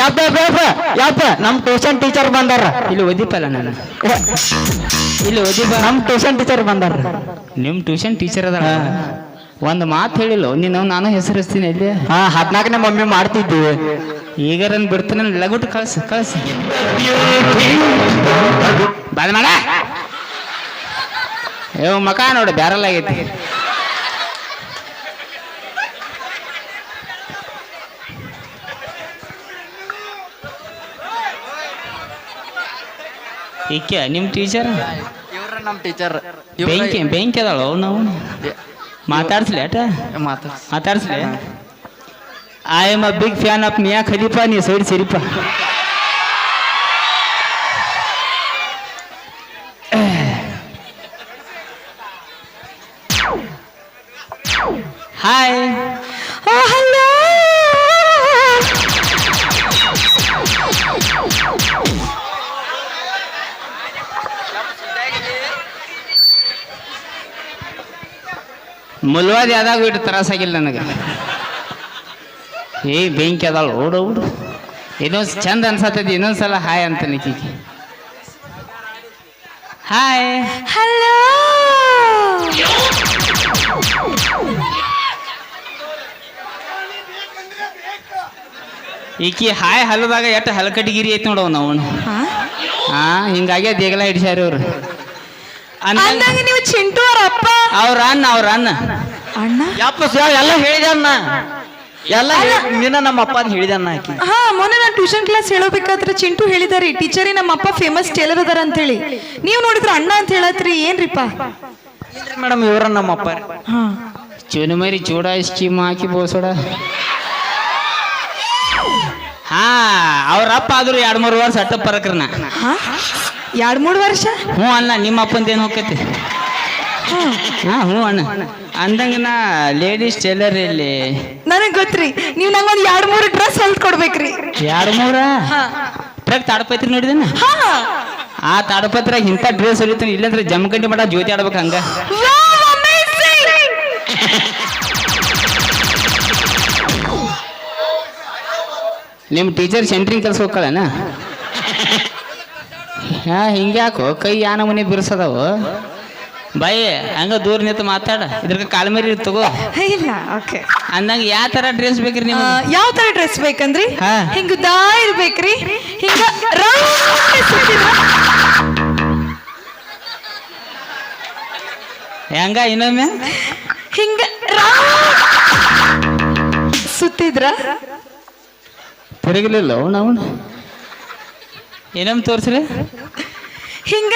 ಯಪ್ಪ ಯಪ್ಪ ಯಪ್ಪ ನಮ್ ಟ್ಯೂಷನ್ ಟೀಚರ್ ಬಂದಾರ. ಇಲ್ಲಿ ಓದಿಪಲ್ಲ ನಾನು. ಇಲ್ಲಿ ಓದಿಪ ನಮ್ಮ ಟ್ಯೂಷನ್ ಟೀಚರ್ ಬಂದಾರ. ನಿಮ್ಮ ಟ್ಯೂಷನ್ ಟೀಚರ್ ಅದ ಒಂದು ಮಾತು ಹೇಳಿಲ್ಲ ನೀನು ನಾನು ಹೆಸರಿಸ್ತೀನಿ ಇಲ್ಲಿ ಹಾ ಹದ್ನಾಲ್ಕನೇ ಮಮ್ಮಿ ಮಾಡ್ತಿದ್ದು ಈಗ ನನ್ ಬಿಡ್ತಾನೆ ಲಗುಟ್ ಕಳ್ಸ ಕಳ್ಸ. ಬಾದ ಮಾಡ. ಏ ಮಕ ನೋಡಿ ಬ್ಯಾರಲ್ ಆಗೈತಿ. ಈಕೆ ನಿಮ್ಮ ಟೀಚರ್ ಇವ್ರ ನಮ್ಮ ಟೀಚರ್ ಬೆಂಕಿ ಬೆಂಕಿ ಅದಾಳ ನಾವು ಮಾತಾಡ್ಸ್ಲಿ ಅಟ ಮಾತಾಡ್ಸ. ಮಾತಾಡ್ಸ್ಲಿ? I am a big fan of Mia Khalifa ನೀ ಸೈಡ್ ಸಿರಿಪ. ಮುಲ್ವಾದ ಅದಾಗ ಇಟ್ಟು ತ್ರಾಸಾಗಿಲ್ಲ ನನಗೆ. ಏ ಬೆಂಕಿ ಅದಾಳ ಓಡು ಓಡು. ಇನ್ನೊಂದು ಚಂದ ಅನ್ಸತ್ತೈತಿ ಇನ್ನೊಂದು ಸಲ ಹಾಯ್ ಅಂತ ನಿಕಿಗೆ ಹಾಯ್. ಹಲೋ. ಈಕಿ ಹಾಯ್ ಹಲದಾಗ ಎಷ್ಟು ಹಲಕಟ್ಟಿಗಿರಿ ಐತಿ ನೋಡವ್ ನಾವು ಹಾ? ಹಿಂಗಾಗಿ ದೇಗಲ ಹಿಡಿಸ್ಯಾರ ಇವ್ರು. ಅಂದಾಗ ನೀವು ಚಿಂಟು ಅವ್ರ ಅಪ್ಪ. ಅವ್ರ ಅನ್ನ ಅವ್ರ ಅನ್ನ ಅಣ್ಣ? ಯಪ್ಪ ಶಿವ ಎಲ್ಲ ಹೇಳಿದೆ ಅನ್ನ ಎಲ್ಲ ಹೇಳಿ- ನಿನ್ನ ನಮ್ಮ ಅಪ್ಪ ಅಂತ ಹೇಳಿದೆ ಅಣ್ಣ ಆಕಿ. ಹಾ ಮೊನ್ನೆ ನಾನು ಟ್ಯೂಷನ್ ಕ್ಲಾಸ್ ಹೇಳಬೇಕಾದ್ರೆ ಚಿಂಟು ಹೇಳಿದಾರೆ ಟೀಚರೇ ನಮ್ಮ ಅಪ್ಪ ಫೇಮಸ್ ಟೇಲರ್ ಅದಾರ ಅಂತ ಹೇಳಿ. ನೀವು ನೋಡಿದ್ರ ಅಣ್ಣ ಅಂತ ಹೇಳತ್ರಿ ಏನ್ರಿಪ್ಪ? ಮೇಡಮ್ ಇವ್ರ ನಮ್ಮ ಅಪ್ಪ ರೀ. ಹಾ. ಚುನುಮರಿ ಚೂಡ ಸ್ಕೀಮ್ ಹಾಕಿ ಬೋಸೋಡ ಹಾ ಅವ್ರ ಅಪ್ಪ ಆದ್ರು ಎರಡ್ ಮೂರು ವರ್ಷ ಅಟ್ಟ ಪರಕ್ರನ. ಹಾ? ಎರಡ್ ಮೂರು ವರ್ಷ? ಹ್ಞೂ ಅಣ್ಣ ನಿಮ್ಮ ಅಪ್ಪಂದೇನು ಹೋಗ್ತೈತಿ ಹಾ. ಹ್ಞೂ ಅಣ್ಣ. ಅಂದಂಗ ನಾ ಲೇಡೀಸ್ ಟೇಲರ್ ಇಲ್ಲಿ. ನನಗೆ ಗೊತ್ತ್ರಿ ನೀವು ನಂಗೆ ಒಂದ್ ಎರಡ್ ಮೂರು ಡ್ರೆಸ್ ಹೊಲ್ದು ಕೊಡ್ಬೇಕ್ರಿ. ಎರಡು ಮೂರ? ಟ್ರಕ್ ತಾಡಪತ್ರಿ ನೋಡಿದೇನ? ಹಾ. ಆ ತಾಡಪತ್ರಾಗ ಇಂಥ ಡ್ರೆಸ್ ಹೊಲಿತಾನೆ ಇಲ್ಲಂದ್ರೆ ಜಮಖಂಡಿ ಮಠ ಜ್ಯೋತಿ ಆಡ್ಬೇಕು ಹಂಗ. Wow, amazing! ನಿಮ್ಮ ಟೀಚರ್ ಸೆಂಟ್ರಿಂಗ್ ಕೆಲಸ ಹೋಗ್ಕಳನ ಹಾ ಹಿಂಗ್ಯಾಕೋ ಕೈ ಯಾನ ಮನೆ ಬಿರ್ಸದವು? ಬಾಯಿ ಹಂಗ ದೂರ ನಿಂತು ಮಾತಾಡ. ಇದ್ರ ಕಾಲ್ಮೇರಿ ತಗೋ. ಇಲ್ಲ ಓಕೆ. ಅಂದಂಗ ಯಾವ ತರ ಡ್ರೆಸ್ ಬೇಕ್ರಿ ನಿಮ್ಗೆ? ಯಾವ ತರ ಡ್ರೆಸ್ ಬೇಕಂದ್ರಿ. ಹಿಂಗ ದಾ ಇರ್ಬೇಕ್ರಿ ಹಿಂಗ? ಹೆಂಗ ಇನ್ನೊಮ್ಮೆ? ಹಿಂಗ ಸುತ್ತಿದ್ರ? ತಿರುಗಲಿಲ್ಲ ನಾವು ಇನ್ನೊಮ್ಮೆ ತೋರ್ಸ್ರಿ ಹಿಂಗ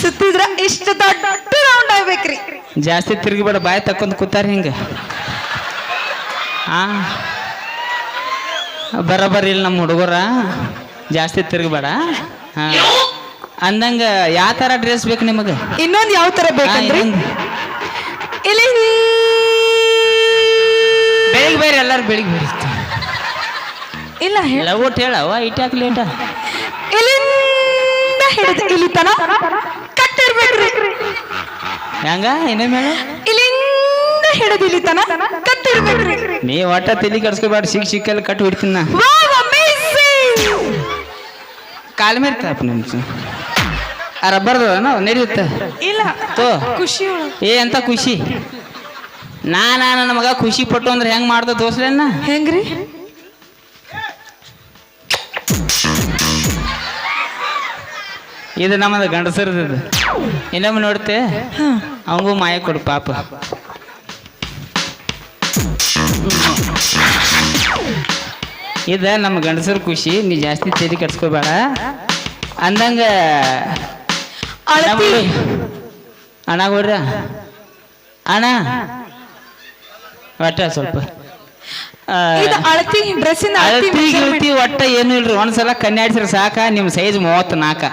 ಸುತ್ತಿದ್ರ ಇಷ್ಟು ದೊಡ್ಡ ರೌಂಡ್ ಆಗ್ಬೇಕ್ರಿ. ಜಾಸ್ತಿ ತಿರುಗಿಬೇಡ ಬಾಯಿ ತಕ್ಕೊಂಡ್ ಕೂತಾರ ಹಿಂಗ. ಆ? ಬರಬರಿ ಇಲ್ಲ ನಮ್ಮ ಹುಡುಗರ. ಜಾಸ್ತಿ ತಿರುಗಬೇಡ. ಹಾ ಅಂದಂಗ ಯಾವ ತರ ಡ್ರೆಸ್ ಬೇಕು ನಿಮಗೆ? ಇನ್ನೊಂದು ಯಾವ ತರ ಬೇಕು ಇಲ್ಲಿ ಬೆಳಿಗ್ಗೆ ಬೇರೆ ಎಲ್ಲಾರು ಬೆಳಿಗ್ಗೆ ಬೇರೆ. ಇಲ್ಲ ಹೇಳ. ಒಟ್ಟು ಹೇಳವ ಇಟ್ಯಾಕ್ ಲೇಟ ಇಲ್ಲಿಂದ ಹಿಡಿದು ಇಲ್ಲಿ ತನ ಕತ್ತಿರ್ಬೇಕ್ರಿ ಹೆಂಗ ಇನ್ನೊಮ್ಮೆ ಹೇಳು. ಇಲ್ಲಿಂದ ಹಿಡಿದು ಇಲ್ಲಿ ತನ ಕತ್ತಿರ್ಬೇಕ್ರಿ ನೀ ಒಟ್ಟ ತಲೆ ಕಡ್ಸ್ಕೊಬೇಡ ಸಿಕ್ ಸಿಕ್ಕಲ್ಲಿ ಕಟ್ಟು ಬಿಡ್ತೀನಿ ನಾ. ಕಾಲ ಮೇಲೆ ತಾಪ ನಿಮ್ಸು ಆ ರಬ್ಬರ್ದ ನಡೆಯುತ್ತೆ. ಇಲ್ಲ ತೋ. ಖುಷಿ. ಏ ಅಂತ ಖುಷಿ? ನಾ ನನ್ನ ಮಗ ಖುಷಿ ಪಟ್ಟು ಅಂದ್ರೆ ಹೆಂಗ್ ಮಾಡ್ದ ದೋಸ್ಲೇನ ಹೆಂಗ್ರಿ? ಇದು ನಮ್ಮದು ಗಂಡಸರದ್ದು ಇನ್ನೊಮ್ಮೆ ನೋಡ್ತೆ? ಅವಂಗೂ ಮಾಯ ಕೊಡು ಪಾಪ. ಇದ ನಮ್ಮ ಗಂಡಸರ ಖುಷಿ ನೀ ಜಾಸ್ತಿ ತಲೆ ಕಟ್ಸ್ಕೋಬೇಡ. ಅಂದಂಗ ಅಣ್ಣ ಕೊಡ್ರ. ಅಣ್ಣ. ಒಟ್ಟ ಸ್ವಲ್ಪ. ಇದು ಅಳತಿ ಡ್ರೆಸ್ಸಿನ ಅಳತಿ ಅಳತಿ. ಗಿಳತಿ ಒಟ್ಟ ಏನು ಇಲ್ರಿ ಒಂದ್ಸಲ ಕನ್ಯಾಡ್ಸಿರ ಸಾಕ ನಿಮ್ಮ ಸೈಜ್ ಮೂವತ್ತು ನಾಲ್ಕ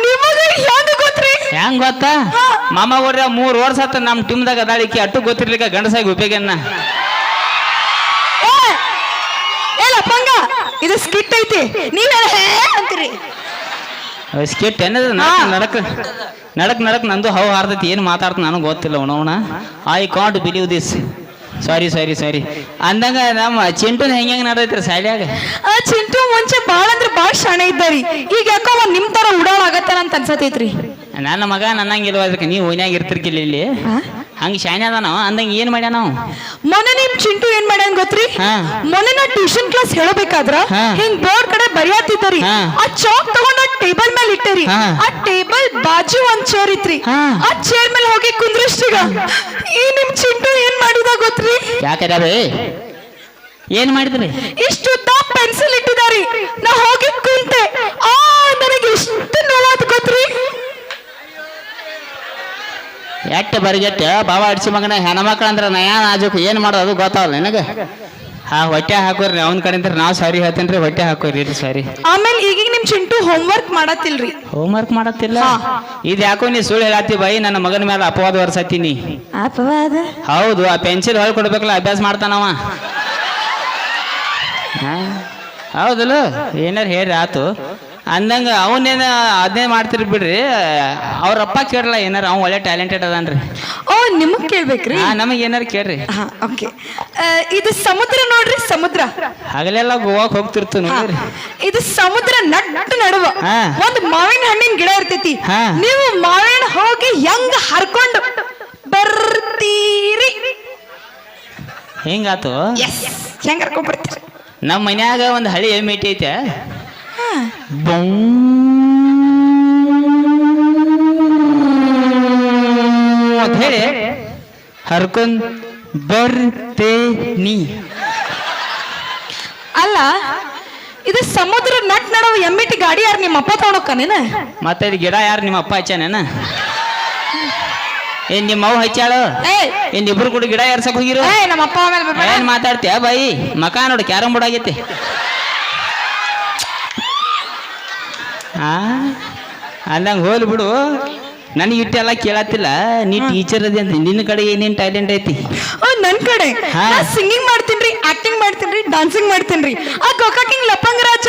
ನಿಮಗ ಹೆಂಗ್ ಗೊತ್ತ್ರಿ? ಹೆಂಗ್ ಗೊತ್ತಾ? ಮಾಮ ಕೊಡ್ರಿ ಮೂರ್ ವರ್ಷ ಆತ ನಮ್ಮ ಟೀಮ್ದಾಗ ಅದಾಳಿಕೆ ಅಟ್ಟು ಗೊತ್ತಿರ್ಲಿಕ್ಕ ಗಂಡಸಾಗಿ ಉಪಯೋಗನ್ನ ಏ, ಪಂಗ ಇದು ಸ್ಕಿಟ್ ಐತಿ ನೀವೇನ ಹೇ ಅಂತೀರಿ? ಸ್ಕಿಟ್ ಏನದ? ನಡಕ್ ನಡಕ್ ನಡಕ್ ನಂದು ಹೌ ಹಾರ್ತೈತಿ ಏನು ಮಾತಾಡ್ತ ನನಗೆ ಗೊತ್ತಿಲ್ಲ ಅವನವನ I can't believe this sorry sorry sorry ಅಂದಂಗ ನಮ್ಮ ಚಿಂಟು ಹೆಂಗ ಹೆಂಗ ನಡೈತ್ರಿ ಸಾಲ್ಯಾಗ ಆ ಚಿಂಟು ಮುಂಚೆ ಬಾಳ ಅಂದ್ರೆ ಬಾಳ ಶಾಣೆ ಇದ್ದಾರಿ. ಈಗ ಯಾಕೋ ಒಂದ್ ನಿಮ್ ತರ ಉಡಾಳ ಆಗತ್ತಾನ ಅಂತ ಅನ್ಸತೈತ್ರಿ. ನನ್ನ ಮಗ ನನ್ನಂಗಿಲ್ವ ಅದಕ್ಕೆ? ನೀವು ಓನ್ಯಾಗ ಇರ್ತಿರ್ಕಿಲ್ಲ ಇಲ್ಲಿ. ಹಂಗ ಶಾನೆ ಅದ ನಾವು ಅಂದಂಗ ಏನ್ ಮಾಡ್ಯ ನಾವು ಮೊನ್ನೆ ನಿಮ್ ಚಿಂಟು ಏನ್ ಮಾಡ್ಯಾನ್ ಗೊತ್ತ್ರಿ? ಹಾ. ಮೊನ್ನೆ ನಾ ಟ್ಯೂಷನ್ ಕ್ಲಾಸ್ ಹೇಳಬೇಕಾದ್ರ ಹಾ. ಹಿಂಗ್ ಬೋರ್ಡ್ ಕಡೆ ಬರೆಯತ್ತಿದ್ದರಿ ಹಾ. ಆ ಚಾಕ್ ತಗೊಂಡ್ ಆ ಟೇಬಲ್ ಮೇಲೆ ಇಟ್ಟರಿ. ಹಾ. ಆ ಟೇಬಲ್ ಬಾಜು ಒಂದ್ ಚೇರ್ ಇತ್ರಿ. ಹಾ. ಆ ಚೇರ್ ಮೇಲೆ ಹೋಗಿ ಕುಂದ್ರಿಸ್ತೀಗ ಈ ನಿಮ್ ಗೊತ್ತ್ರಿ? ಯಾಕದ ಏನ್ ಮಾಡಿದ್ರಿ? ಇಷ್ಟು ದಪ್ಪ ಪೆನ್ಸಿಲ್ ಇಟ್ಟಿದಾರಿ. ನಾ ಹೋಗಿ ಕುಂತೆ. ಆ ನನಗೆ ಇಷ್ಟು ನೋವಾದ ಗೊತ್ತ್ರಿ. ಎಟ್ಟ ಬರಿಗೆಟ್ಟ? ಬಾವ ಅಡ್ಸಿ ಮಗನ ಹೆಣ್ಮಕ್ಳು ಅಂದ್ರೆ ನಯಾ ನಾಜುಕ್ ಏನ್ ಮಾಡೋದು ಅದು ಗೊತ್ತಾವಲ್ಲ ನಿನಗೆ? ಹಾ ಹೊಟ್ಟೆ ಹಾಕೋರಿ ಅವ್ನ ಕಡೆಯಿಂದ ನಾವು ಸಾರಿ ಹೇಳ್ತೇನೆ ರೀ ಹೊಟ್ಟೆ ಹಾಕೋರಿ ಸಾರಿ. ಆಮೇಲೆ ನಿಮ್ ಚಿಂಟು ಹೋಮ್ವರ್ಕ್ ಮಾಡತ್ತಿಲ್ರಿ. ಹೋಮ್ವರ್ಕ್ ಮಾಡತ್ತಿಲ್ಲ? ಇದ್ಯಾಕೋ ಇದು ಯಾಕೋ ನೀ ಸುಳ್ಳು ಹೇಳತ್ತಿ ಬೈ ನನ್ನ ಮಗನ ಮೇಲೆ ಅಪವಾದ ಹೊರಸತ್ತೀನಿ ಅಪವಾದ? ಹೌದು ಆ ಪೆನ್ಸಿಲ್ ಹೊಳ್ ಕೊಡ್ಬೇಕಲ್ಲ ಅಭ್ಯಾಸ ಮಾಡ್ತಾನವ? ಹೌದಲ್ಲ? ಏನಾರು ಹೇಳ್ರಿ ಆತು. ಅಂದಂಗ ಅವನೇನ ಅದನ್ನೇ ಮಾಡ್ತಿರ್ ಬಿಡ್ರಿ. ಅವ್ರ ಅಪ್ಪ ಕೇಳಲ್ಲ ಏನಾರ ಅವ್ನು ಒಳ್ಳೆ ಟ್ಯಾಲೆಂಟೆಡ್ ಅದಾನ್ರಿ. ಓ ನಿಮಗ್ ಕೇಳ್ಬೇಕ್ರಿ? ಹಾ ನಮಗೆ ಏನಾರು ಕೇಳ್ರಿ. ಹಾ ಓಕೆ ಇದು ಸಮುದ್ರ ನೋಡ್ರಿ ಸಮುದ್ರ. ಹಗಲೆಲ್ಲ ಗೋವಾಕ್ ಹೋಗ್ತಿರ್ತು ನೋಡ್ರಿ. ಇದು ಸಮುದ್ರ ನಟ್ ನಡುವ. ಹಾ. ಒಂದು ಮಾವಿನ ಹಣ್ಣಿನ ಗಿಡ ಇರ್ತೈತಿ. ಹಾ. ನೀವು ಮಾವಿನ ಹೋಗಿ ಹೆಂಗ್ ಹರ್ಕೊಂಡು ಬರ್ತೀರಿ? ಹಿಂಗಾತು? ಹೆಂಗ್ ಹರ್ಕೊಂಡ್ ಬರ್ತೀರಿ? ನಮ್ಮ ಮನ್ಯಾಗ ಒಂದು ಹಳಿ ಎಮ್ಮೆ ಐತೆ. ಅಂತ ಹೇಳಿ ಹರ್ಕೊಂಡ್ ಬರ್ತೇನಿ. ಅಲ್ಲ ಇದು ಸಮುದ್ರ ನಟ್ ನಡುವ ಎಮ್ಮಿಟಿ ಗಾಡಿ ಯಾರು ನಿಮ್ಮ ಅಪ್ಪ ತಗೊಂಡೋಕ್ಕನೇನ ಮತ್ತೆ ಇದು ಗಿಡ ಯಾರು ನಿಮ್ಮ ಅಪ್ಪ ಹಚ್ಚಾನೇನ ಏನ್ ನಿಮ್ಮ ಅವ್ವ ಹಚ್ಚಾಳು ಏನ್ ಇಬ್ರು ಕೂಡ ಗಿಡ ಯಾರ್ಸಕ್ ಹೋಗಿರು. ಏನ್ ಮಾತಾಡ್ತೀಯ ಬಾಯಿ? ಮಕ ನೋಡಿ ಕ್ಯಾರಂ ಬೋರ್ಡ್ ಆಗೈತಿ. ಆ? ಅಂದಂಗ ಹೋಲ್ ಬಿಡು. ನನಗೆ ಇಟ್ಟೆಲ್ಲ ಕೇಳತ್ತಿಲ್ಲ. ನೀ ಟೀಚರ್ ಅದಿ ಅಂತ. ನಿನ್ನ ಕಡೆ ಏನೇನು ಟ್ಯಾಲೆಂಟ್ ಐತಿ? ನನ್ನ ನನ್ ಕಡೆ. ಸಿಂಗಿಂಗ್ ಮಾಡ್ತೀನಿ ಆಕ್ಟಿಂಗ್ ಮಾಡ್ತೀನ್ರಿ ಡಾನ್ಸಿಂಗ್ ಮಾಡ್ತೀನ್ರಿ ಆ ಗೋಕಾಕಿಂಗ್ ಲಪ್ಪಂಗ ರಾಜ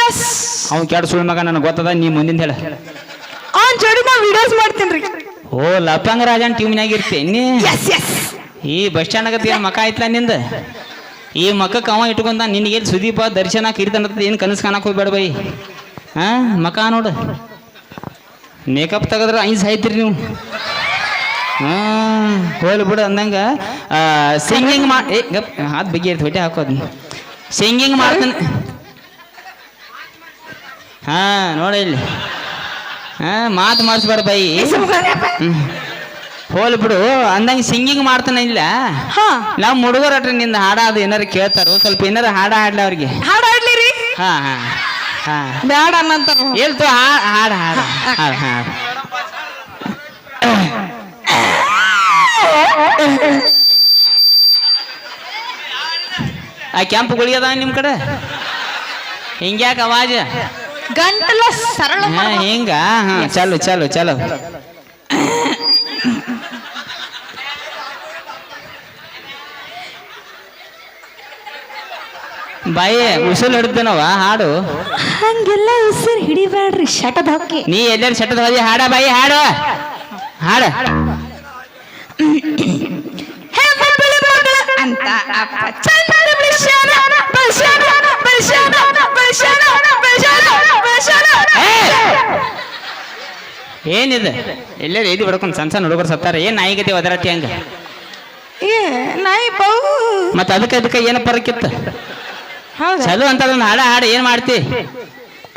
ಅವ್ನು ಕೆಡ ಸುಳ್ಳು ಮಗ ನನಗೆ ಗೊತ್ತದ ನೀ ಮುಂದಿಂದ ಹೇಳ. ಆ ಜೋಡಿ ನಾ ವಿಡಿಯೋಸ್ ಮಾಡ್ತೀನ್ರಿ. ಓ ಲಪಂಗ ರಾಜನ್ ಟೀಮ್ನಾಗ ಇರ್ತೀನಿ ಈ ಬಸ್ ಸ್ಟ್ಯಾಂಡ್ ಆಗತ್ತೆ ಏನು ಮಕ ಐತ್ಲ ನಿಂದ? ಈ ಮಕಕ್ಕೆ ಅವ ಇಟ್ಕೊಂಡ ನಿನಗೆ ಸುದೀಪ ದರ್ಶನ ಕೀರ್ತನ ಏನು ಕನಸು ಕಾಣಕ್ಕೆ ಹೋಗ್ಬೇಡ ಬೈ? ಹಾ ಮಕ ನೋಡು. ಮೇಕಪ್ ತೆಗೆದ್ರೆ ಐದು ಸಾಯ್ತೀರಿ ನೀವು. ಹಾಂ ಹೋಲ್ ಬಿಡು ಅಂದಂಗ ಸಿಂಗಿಂಗ್ ಮಾ ಏ ಗಪ್ ಅದು ಬಗ್ಗೆ ಇರ್ತಿ ಹೊಟ್ಟೆ ಹಾಕೋದು. ಸಿಂಗಿಂಗ್ ಮಾಡ್ತಾನೆ. ಹಾ ನೋಡಿ ಇಲ್ಲಿ. ಹಾ ಮಾತು ಮಾಡಿಸ್ಬೇಡ ಬೈ. ಹೋಲ್ ಬಿಡು ಅಂದಂಗೆ ಸಿಂಗಿಂಗ್ ಮಾಡ್ತಾನೆ ಇಲ್ಲ. ಹಾ. ನಮ್ಮ ಹುಡುಗರ ಹತ್ರ ನಿಂದ ಹಾಡ ಅದು ಏನಾರು ಕೇಳ್ತಾರೋ ಸ್ವಲ್ಪ ಏನಾರು ಹಾಡ ಹಾಡ್ಲಿ ಅವ್ರಿಗೆ. ಹಾಡ್ ಹಾಡ್ಲಿ ರೀ. ಹಾ ಹಾ. ಬ್ಯಾಡ ಅನ್ನಂತ. ಹೇಳ್ತು ಹಾಡ ಹಾಡ ಹಾಡ ಹಾಡ. ಆ ಕೆಂಪು ಗುಳಿ ಅದಾವ ನಿಮ್ ಕಡೆ? ಹಿಂಗ್ಯಾಕ ಅವಾಜ? ಗಂಟಲ ಸರಳ ಹಿಂಗ ಹಾ ಚಲೋ ಚಲೋ ಚಲೋ. ಬಾಯಿ ಉಸಿರು ಹಿಡ್ತೇನವ ಹಾಡು? ಹಂಗೆಲ್ಲ ಉಸಿರು ಹಿಡಿಬೇಡ್ರಿ ಶಟದ ಹೊಕ್ಕಿ. ನೀ ಎಲ್ಲರೂ ಶಟದ ಹೋಗಿ ಹಾಡ ಬಾಯಿ ಹಾಡು. ಹಾಡ. ಅಂತ ಅಪ್ಪ ಚಂದ ಬೆಳ್ಸ್ಯಾನ, ಬೆಳ್ಸ್ಯಾನ, ಬೆಳ್ಸ್ಯಾನ, ಬೆಳ್ಸ್ಯಾನ, ಬೆಳ್ಸ್ಯಾನ, ಬೆಳ್ಸ್ಯಾನ. ಏನಿದೆ? ಎಲ್ಲರೂ ಇದು ಬಡ್ಕೊಂಡು ಸಣ್ಣ ಸಣ್ಣ ಹುಡುಗರು ಸತ್ತಾರ ಏನ್ ನಾಯಿಗತಿ ಒದರತಿ ಹಂಗ? ಏ ನಾಯಿ ಮತ್ತ ಅದಕ್ಕೆ ಅದಕ್ಕೆ ಏನಪ್ಪ ಪರಕ್ಕಿತ್ತು ಹೌದಾ ಚಲೋ ಅಂತ ಹಾಡ ಹಾಡು ಏನ್ ಮಾಡ್ತಿ?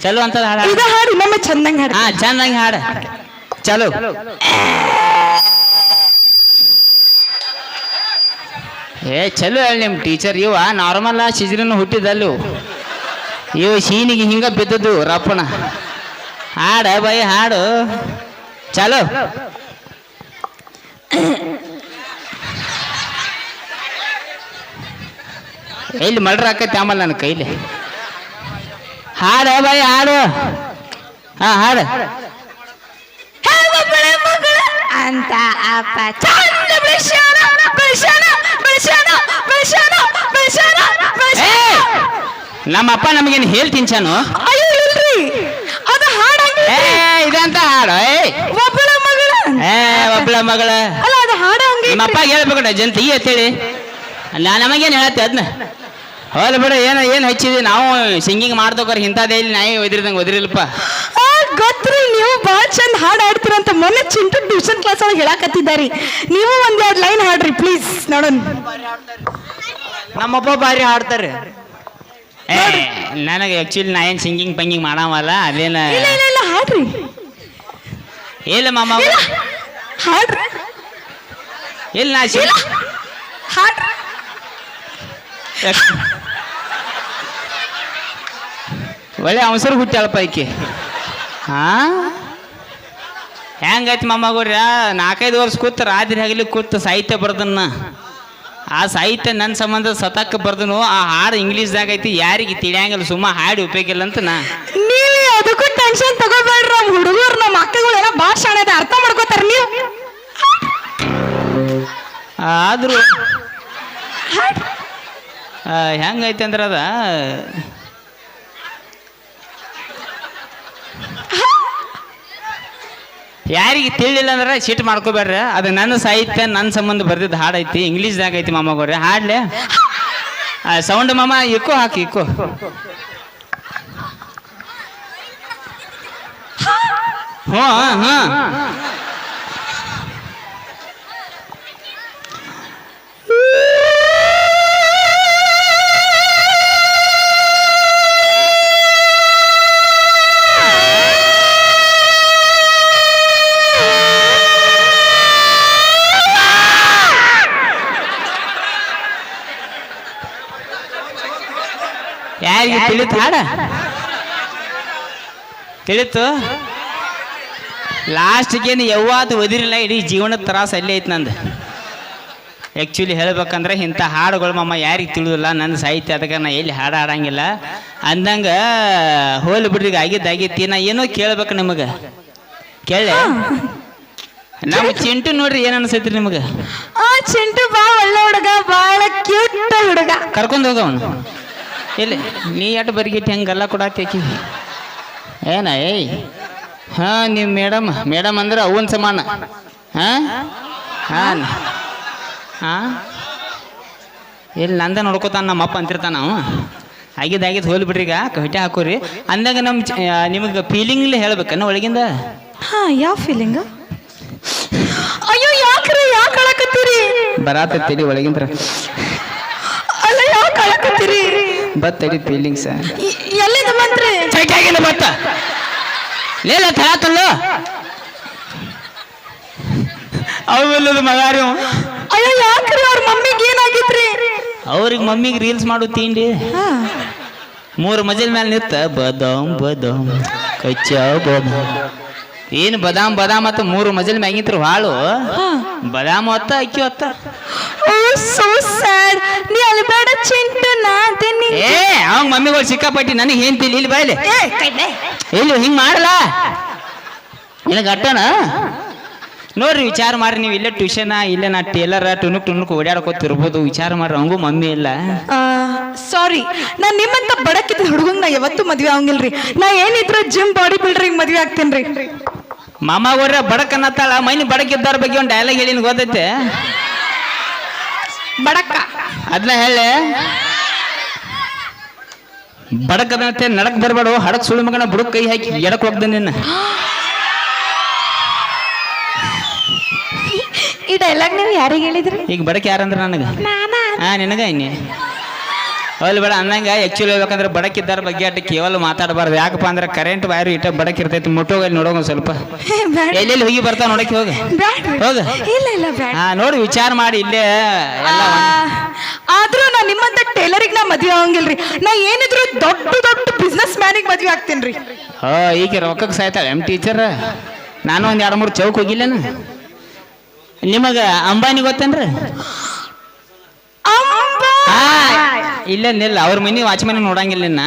ಚಲೋ ಅಂತ ಹಾಡ ಇದು ಹಾಡು ಇನ್ನೊಮ್ಮೆ ಚಂದಂಗ ಹಾಡು. ಹಾ ಚಂದಂಗ ಹಾಡ. ಚಲೋ. ಏ ಚಲೋ ಹೇಳಿ ನಿಮ್ಮ ಟೀಚರ್ ಇವ ನಾರ್ಮಲ್ ಸಿಜ್ರಿನ ಹುಟ್ಟಿದಲ್ಲು ಇವು ಸೀನಿಗೆ ಹಿಂಗ ಬಿದ್ದದ್ದು ರಪ್ಪಣ ಹಾಡ ಬೈ ಹಾಡು. ಚಲೋ. ಎಲ್ಲಿ ಮಡ್ರ ಆಕೈತಿ ಆಮೇಲೆ ನನ್ನ ಕೈಲಿ. ಹಾಡು ಬಾಯಿ ಹಾಡು. ಹಾ ಹಾಡು. ಅಂತ ಅಪ್ಪ ಚಂದ ಬೆಳೆಸ್ಯಾನ ಬೆಳೆಸ್ಯಾನ ಬೆಳೆಸ್ಯಾನ ಬೆಳೆಸ್ಯಾನ ಬೆಳ್ಸ್ಯಾನ, ಬೆಳ್ಸ್ಯಾನ. ನಮ್ಮ ಅಪ್ಪ ನಮಗೇನು ಹೇಳ್ತೀನಿ ತಿನ್ಸಾನು ಅಯ್ಯೋ ಇಲ್ರಿ. ಅದು ಹಾಡಂಗಿ ಏ ಇದಂತ ಹಾಡು ಏ. ಒಬ್ಬಳ ಮಗಳ. ಏ ಒಬ್ಬಳ ಮಗಳ. ಅಲ್ಲ ಅದು ಹಾಡ ನಮ್ಮಪ್ಪ ನಿಮ್ಮ ಅಪ್ಪ ಹೇಳ್ಬೇಕಡ ಜಂತ ಅಂತೇಳಿ ನಾ ನಮಗೇನು ಹೇಳತ್ತೆ ಅದನ್ನ ಹೋಲ್ ಬಿಡ ಏನ ಏನ್ ಹಚ್ಚಿದ್ವಿ ನಾವು ಸಿಂಗಿಂಗ್ ಮಾಡ್ತೋಕರ್ ಇಂಥದ್ದೇ ಇಲ್ಲಿ ನಾಯಿ ಒದಿರಿದಂಗೆ ಒದಿರಿಲ್ಪ. ಗೊತ್ತ್ರಿ ನೀವು ಭಾಳ ಚಂದ ಹಾಡು ಹಾಡ್ತೀರಂತ ಮೊನ್ನೆ ಚಿಂಟು ಟ್ಯೂಷನ್ ಕ್ಲಾಸ್ ಒಳಗೆ ಹೇಳಕತ್ತಿದ್ದಾರಿ. ನೀವು ಒಂದೆರಡು ಲೈನ್ ಹಾಡ್ರಿ ಪ್ಲೀಸ್ ನೋಡೋಣ. ನಮ್ಮಪ್ಪ ಬಾರಿ ಹಾಡ್ತಾರೆ. ನನಗೆ ಆ್ಯಕ್ಚುಲಿ ನಾ ಏನು ಸಿಂಗಿಂಗ್ ಪಂಗಿಂಗ್ ಮಾಡಾವಲ್ಲ ಅದೇನ ಇಲ್ಲ ಇಲ್ಲ ಇಲ್ಲ ಹಾಡ್ರಿ. ಇಲ್ಲ ಮಾಮ. ಹಾಡ್ರಿ. ಇಲ್ಲ ನಾ ಹಾಡ್ರಿ. ಒಳ್ಳೆ ಅವಸರ ಹುಟ್ಟಾಳಪ್ಪ ಈಕೆ ಹಾ ಹೆಂಗೈತಿ ಮೊಮ್ಮಗವ್ರ ನಾಲ್ಕೈದು ವರ್ಷ ಕೂತು ರಾತ್ರಿ ಹಗಲಿ ಕೂತು ಸಾಹಿತ್ಯ ಬರ್ದನ್ನ. ಆ ಸಾಹಿತ್ಯ ನನ್ನ ಸಂಬಂಧ ಸತಕ್ಕ ಬರ್ದನು. ಆ ಹಾಡು ಇಂಗ್ಲೀಷ್ದಾಗ ಐತಿ ಯಾರಿಗೆ ತಿಳಿಯಂಗಿಲ್ಲ ಸುಮ್ಮ ಹಾಡಿ ಉಪಯೋಗ ಇಲ್ಲ ಅಂತ ನಾ. ನೀವು ಅದಕ್ಕೂ ಟೆನ್ಷನ್ ತಗೋಬೇಡ್ರಿ ನಮ್ಮ ಹುಡುಗರು ನಮ್ಮ ಅಕ್ಕಗಳು ಎಲ್ಲ ಭಾಳ ಶಾಣೆ ಅರ್ಥ ಮಾಡ್ಕೋತಾರೆ ನೀವು. ಆದರೂ ಹೆಂಗೈತೆ ಅಂದ್ರೆ ಅದ? ಯಾರಿಗೆ ತಿಳಿಲಿಲ್ಲ ಅಂದ್ರೆ ಸಿಟ್ಟು ಮಾಡ್ಕೋಬೇಡ್ರಿ. ಅದು ನನ್ನ ಸಾಹಿತ್ಯ, ನನ್ನ ಸಂಬಂಧ ಬರ್ದಿದ್ದು ಹಾಡೈತಿ ಇಂಗ್ಲೀಷ್ದಾಗ ಐತಿ ಮಾಮಗೋರಿ ಹಾಡ್ಲೆ? ಸೌಂಡ್ ಮಾಮ, ಇಕ್ಕೋ ಹಾಕಿ, ಇಕ್ಕೋ. ಹ್ಞೂ ಹ್ಞೂ ತಿಳಿತು ಹಾಡ. ತಿಳಿತು? ಲಾಸ್ಟ್ಗೇನು ಯಾವಾದ ಒದಿರಿಲ್ಲ ಇಡೀ ಜೀವನದ ತ್ರಾಸ ಅಲ್ಲೇ ಐತೆ ನಂದು. ಆ್ಯಕ್ಚುಲಿ ಹೇಳ್ಬೇಕಂದ್ರೆ ಇಂಥ ಹಾಡುಗಳು ಮಮ್ಮ ಯಾರಿಗೆ ತಿಳಿದಿಲ್ಲ ನನ್ನ ಸಾಹಿತ್ಯ ಅದಕ್ಕೆ ನಾ ಎಲ್ಲಿ ಹಾಡು ಹಾಡಂಗಿಲ್ಲ. ಅಂದಂಗೆ ಹೋಲ್ ಬಿಡ್ರಿಗೆ ಆಗಿದ್ದು ಆಗೈತಿ ನಾ ಏನೋ ಕೇಳ್ಬೇಕು ನಿಮಗೆ. ಕೇಳಿ ನಮ್ಮ ಚಿಂಟು ನೋಡ್ರಿ ಏನು ಅನ್ಸೈತ್ರಿ ನಿಮಗೆ? ಆ ಚಿಂಟು ಬಾ ಒಳ್ಳೆ ಹುಡುಗ ಭಾಳ ಕ್ಯೂಟ್ ಹುಡುಗ. ಕರ್ಕೊಂಡು ಹೋಗ ಅವನು ಇಲ್ಲಿ ನೀ ಎಟ್ಟು ಬರಿಗಿಟ್ಟು ಹೆಂಗೆಲ್ಲ ಕೊಡಾಕಿ ಏನ ಏಯ್. ಹಾಂ ನೀವು ಮೇಡಮ್ ಮೇಡಮ್ ಅಂದ್ರೆ ಅವನ್ ಸಮಾನ. ಹಾಂ? ಹಾಂ. ಹಾಂ? ಇಲ್ಲಿ ನಂದ ನೋಡ್ಕೋತಾನ ನಮ್ಮ ಅಪ್ಪ ಅಂತಿರ್ತಾನ ಅವ. ಆಗಿದ್ದಾಗಿದ್ದು ಆಗಿದ್ದು ಹೋಲಿ ಬಿಡ್ರಿ ಈಗ ಕವಿಟೆ ಹಾಕೋರಿ. ಅಂದಾಗ ನಮ್ಮ ನಿಮಗೆ ಫೀಲಿಂಗ್ ಹೇಳ್ಬೇಕನ್ನ ಒಳಗಿಂದ? ಹಾ ಯಾವ ಫೀಲಿಂಗ್ ಅಯ್ಯೋ ಯಾಕ್ರಿ ಯಾಕೆ ಅಳಕತ್ತೀರಿ? ಬರಾತೈತಿ ಒಳಗಿಂದ್ರ. ಅಲ್ಲ ಯಾಕೆ ಅಳಕತ್ತೀರಿ? ಬತ್ತಡಿ ಫೀಲಿಂಗ್ಸ ಎಲ್ಲಿಂದ ಬಂದ್ರಿ ಚೈಟಾಗಿಲ್ಲ ಬತ್ತ? ಲೇಲ ತಳತಲ್ಲ ಅವೆಲ್ಲದ ಮಗಾರಿ? ಅಯ್ಯೋ ಯಾಕ್ರಿ ಅವ್ರ ಮಮ್ಮಿಗೆ ಏನಾಗಿತ್ರಿ? ಅವ್ರಿಗೆ ಮಮ್ಮಿಗೆ ರೀಲ್ಸ್ ಮಾಡು ತಿಂಡಿ. ಹಾ. ಮೂರು ಮಜಲ್ ಮೇಲೆ ನಿತ್ತ. ಬದಾಮ್ ಬದಾಮ್ ಕಚ್ಚ ಬದಾಮ್ ಏನು ಬದಾಮ್ ಬದಾಮ್ ಅತ್ತ ಮೂರು ಮಜಲ್ ಮ್ಯಾಗಿತ್ರ ಹಾಳು? ಬದಾಮ್ ಹೊತ್ತ ಅಕ್ಕಿ ಹೊತ್ತ. ಸೋ ಸ್ಯಾಡ್ ನೀ ಅಲ್ಬೇಡ ಚಿಂಟು ನಾ ಅದೇನಿ ಏ ಅವಂಗ ಮಮ್ಮಿಗಳು ಸಿಕ್ಕಾಪಟ್ಟಿ ನನಗೆ ಏನ್ತಿಲ್ಲ ಇಲ್ಲಿ ಬಾಯ್ಲೆ ಇಲ್ಲಿ. ಹಿಂಗ್ ಮಾಡಲ್ಲ? ನಿನಗೆ ಗಟ್ಟನ ನೋಡ್ರಿ ವಿಚಾರ ಮಾಡ್ರಿ ನೀವು ಇಲ್ಲೇ ಟ್ಯೂಷನ್ ಇಲ್ಲೇ ನಾ ಟೇಲರ್ ಟುನುಕ್ ಟುನುಕ್ ಓಡಾಡ್ಕೋತಿರ್ಬೋದು ವಿಚಾರ ಮಾಡ್ರಿ ಅವಂಗೂ ಮಮ್ಮಿ ಇಲ್ಲ. ಸಾರಿ ನಾ ನಿಮ್ಮಂತ ಬಡಕಿದ ಹುಡುಗಂಗ್ ನಾ ಯಾವತ್ತೂ ಮದ್ವೆ ಆಗಂಗಿಲ್ರಿ ನಾ ಏನಿದ್ರೆ ಜಿಮ್ ಬಾಡಿ ಬಿಲ್ಡರಿಂಗ್ ಮದ್ವೆ ಆಗ್ತೇನ್ರಿ. ಮಾಮ ಅವ್ರ ಬಡಕ್ ಅನ್ನತ್ತಾಳ ಮೈನಿ ಬಡಕ್ ಇದ್ದಾರ ಬಗ್ಗೆ ಒಂದು ಡೈಲಾಗ್ ಹೇಳಿನ ಗೊತ್ತೈತೆ? ಬಡಕ. ಅದನ್ನ ಹೇಳಿ ಬಡಕ್ ಅದನ್ನತ್ತೆ ನಡಕ್ ಬರಬೇಡ ಹಡಕ್ ಸುಳಿ ಮಗನ ಬುಡಕ್ ಕೈ ಹಾಕಿ ಎಡಕ್ ಹೋಗ್ದೆ ನಿನ್ನ. ಈ ಡೈಲಾಗ್ ನೀವು ಯಾರಿಗೆ ಹೇಳಿದ್ರಿ? ಈಗ ಬಡಕ್ ಯಾರಂದ್ರ ನನಗೆ? ನಾನಾ? ಹಾ ನಿನಗ ಇನ್ನಿ. ಅಲ್ಲಿ ಬೇಡ ಅನ್ನಂಗ ಆ್ಯಕ್ಚುಲಿ ಹೇಳ್ಬೇಕಂದ್ರೆ ಬಡಕಿದ್ದಾರ ಬಗ್ಗೆ ಅಟ್ಟು ಕೇವಲ ಮಾತಾಡಬಾರ್ದು. ಯಾಕಪ್ಪ ಅಂದ್ರೆ ಕರೆಂಟ್ ವೈರ್ ಇಟ್ಟ ಬಡಕಿರ್ತೈತಿ ಮುಟ್ಟೋಗ ನೋಡೋಗ ಸ್ವಲ್ಪ. ಎಲ್ಲೆಲ್ಲಿ ಹೋಗಿ ಬರ್ತಾ ನೋಡಕ್ಕೆ ಹೋಗ. ಇಲ್ಲ ಹಾ ನೋಡಿ ವಿಚಾರ ಮಾಡಿ ಇಲ್ಲೇ ಎಲ್ಲ ಆದ್ರೂ ನಾ ನಿಮ್ಮಂತ ಟೇಲರಿಗೆ ನಾ ಮದ್ವೆ ಆಗಂಗಿಲ್ರಿ. ನಾ ಏನಿದ್ರು ದೊಡ್ಡ ದೊಡ್ಡ ಬಿಸ್ನೆಸ್ ಮ್ಯಾನಿಗೆ ಮದ್ವೆ ಆಗ್ತೀನಿ ಹಾ ಈಗ ರೊಕ್ಕಕ್ಕೆ ಸಾಯ್ತಾಳೆ ಎಂ ಟೀಚರ್ ನಾನು ಒಂದು ಎರಡು ಮೂರು ಚೌಕ್ ಹೋಗಿಲ್ಲೇನು? ನಿಮಗೆ ಅಂಬಾನಿ ಗೊತ್ತೇನ್ರಿ ಅಂಬಾ ಹಾ ಇಲ್ಲ ನಿಲ್ಲ ಅವ್ರ ಮನೆ ವಾಚ್ಮನ್ ನೋಡಂಗಿಲ್ಲ ನಿನ್ನ.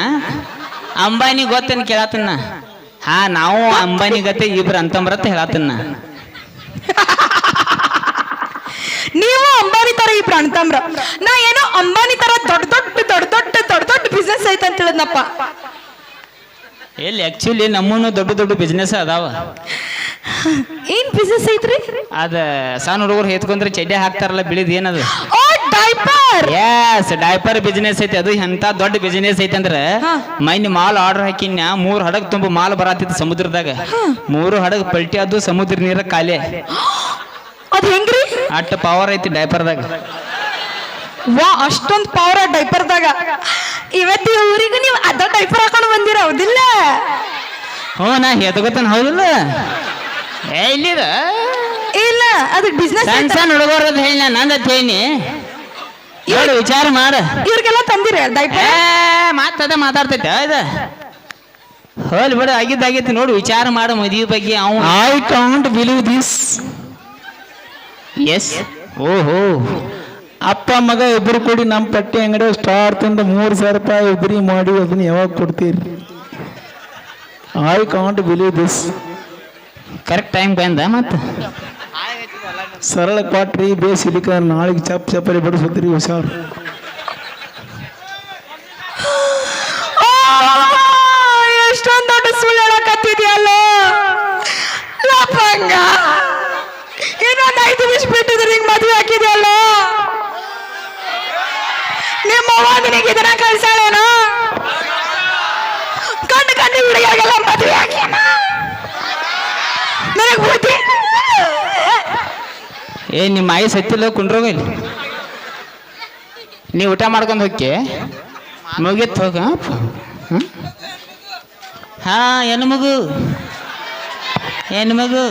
ಅಂಬಾನಿ ಗೊತ್ತೇನು ಕೇಳತ್ತನ್ನ ಹಾ ನಾವು ಅಂಬಾನಿ ಗತೆ ಇಬ್ರು ಅಂತಂಬ್ರತ್ತ ಹೇಳತ್ತನ್ನ ನೀವು ಅಂಬಾನಿ ತರ ಇಬ್ರು ಅಣ್ತಂಬ್ರ ನಾ ಏನೋ ಅಂಬಾನಿ ತರ ದೊಡ್ಡ ದೊಡ್ಡ ದೊಡ್ಡ ದೊಡ್ಡ ದೊಡ್ಡ ದೊಡ್ಡ ಬಿಸ್ನೆಸ್ ಐತೆ ಅಂತ ಹೇಳಿದ್ನಪ್ಪ. ಎಲ್ಲಿ ಆಕ್ಚುಲಿ ನಮ್ಮನ್ನು ದೊಡ್ಡ ದೊಡ್ಡ ಬಿಸ್ನೆಸ್ ಅದಾವ. ಏನ್ ಬಿಸ್ನೆಸ್ ಐತ್ರಿ? ಅದ ಸಣ್ಣ ಹುಡುಗರು ಹೇತ್ಕೊಂಡ್ರೆ ಚಡ್ಡಿ ಹಾಕ್ತಾರಲ್ಲ ಬಿಳಿದ್ ಏನದು? ಓ ಡೈಪರ್ ಎಸ್ ಡೈಪರ್ ಬಿಸ್ನೆಸ್ ಐತಿ. ಅದು ಎಂತ ದೊಡ್ಡ ಬಿಸ್ನೆಸ್ ಐತಿ ಅಂದ್ರೆ. ಮೈನ್ ಮಾಲ್ ಆರ್ಡರ್ ಹಾಕಿನ್ಯ ಮೂರ್ ಹಡಗ್ ತುಂಬ ಮಾಲ್ ಬರತ್ತಿತ್ತು ಸಮುದ್ರದಾಗ. ಮೂರು ಹಡಗ್ ಪಲ್ಟಿ ಅದು ಸಮುದ್ರ ನೀರ ಖಾಲಿ. ಅದ್ ಹೆಂಗ್ರಿ? ಅಟ್ಟ ಪವರ್ ಐತಿ ಡೈಪರ್ದಾಗ ವಾ ಅಷ್ಟೊಂದ್ ಪವರ್ ಡೈಪರ್ದಾಗ ಇವತ್ತಿ ಊರಿಗೆ ಊರಿಗೂ ನೀವು ಅದ ಡೈಪರ್ ಹಾಕೊಂಡು ಬಂದಿರ ಹೌದಿಲ್ಲ? ಹ್ಞೂ ನಾ ಹೆದಗೋತಾನ ಹೌದಿಲ್ಲ? ಏ ಇಲ್ಲಿದ ಇಲ್ಲ ಅದು ಬಿಸ್ನೆಸ್ ಸಣ್ಣ ಸಣ್ಣ ಹುಡುಗರದ್ದು ಹೇಳಿ ನಾನು ನಂದತ್ ಹೇಳಿ ನೋಡು ವಿಚಾರ ಮಾಡ. ಇವ್ರಿಗೆಲ್ಲ ತಂದಿರ ಡೈಪರ್ ಮಾತದ ಮಾತಾಡ್ತೈತೆ ಇದು. ಹೋಲ್ ಬಿಡು ಆಗಿದ್ದಾಗೈತಿ ನೋಡು ವಿಚಾರ ಮಾಡು ಮದುವೆ ಬಗ್ಗೆ ಅವ I can't believe this yes ಓಹೋ. ಅಪ್ಪ ಮಗ ಇಬ್ರು ಕೂಡಿ ನಮ್ಮ ಪಟ್ಟಿ ಅಂಗಡಿ ಸ್ಟಾರ್ ತಂದು ಮೂರು ಸಾವಿರ ರೂಪಾಯಿ ಇಬ್ಬರಿ ಮಾಡಿ ಅದನ್ನ ಯಾವಾಗ ಕೊಡ್ತೀರಿ? I can't believe this correct time ಬಂದ ಮತ್ತೆ? ಸರಳ ಕ್ವಾಟ್ರಿ ಬೇಸಿಲಿಕ ನಾಳೆಗೆ ಚಪ್ ಚಪ್ಪಲಿ ಬಡಿಸುತ್ತೀರಿ ಹುಷಾರು. ಎಷ್ಟೊಂದು ದೊಡ್ಡ ಸುಳ್ಳು ಹೇಳಕತ್ತಿದ್ಯಲ್ಲ. ಲಪಂಗ ಇನ್ನೊಂದ್ ಐದು ನಿಮಿಷ ಬಿಟ್ಟಿದ್ರೆ ನಿಂಗೆ ಮದುವೆ ಹಾಕಿದ್ಯಲ್ಲ. ನಿಮ್ಮ ಅವ್ವ ನಿನಗೆ ಇದನ್ನ ಕಳ್ಸಾಳೇನ? ಕಂಡು ಕಂಡು ಹುಡುಗಿಯಾಗೆಲ್ಲ ಮದ್ವೆ ಹಾಕ್ಯಾನ? ನನಗೆ ಬುದ್ಧಿ ಏ ನಿಮ್ಮ ಆಯಿ ಸತ್ತಿಲ್ಲ, ಕುಂಡ್ರೋಗ ಇಲ್ಲ. ನೀ ಊಟ ಮಾಡ್ಕೊಂಡು ಹೋಗಿ ಮುಗಿತ್ ಹೋಗ ಹಾ ಏನು ಮಗು. ಏನು ಮಗು.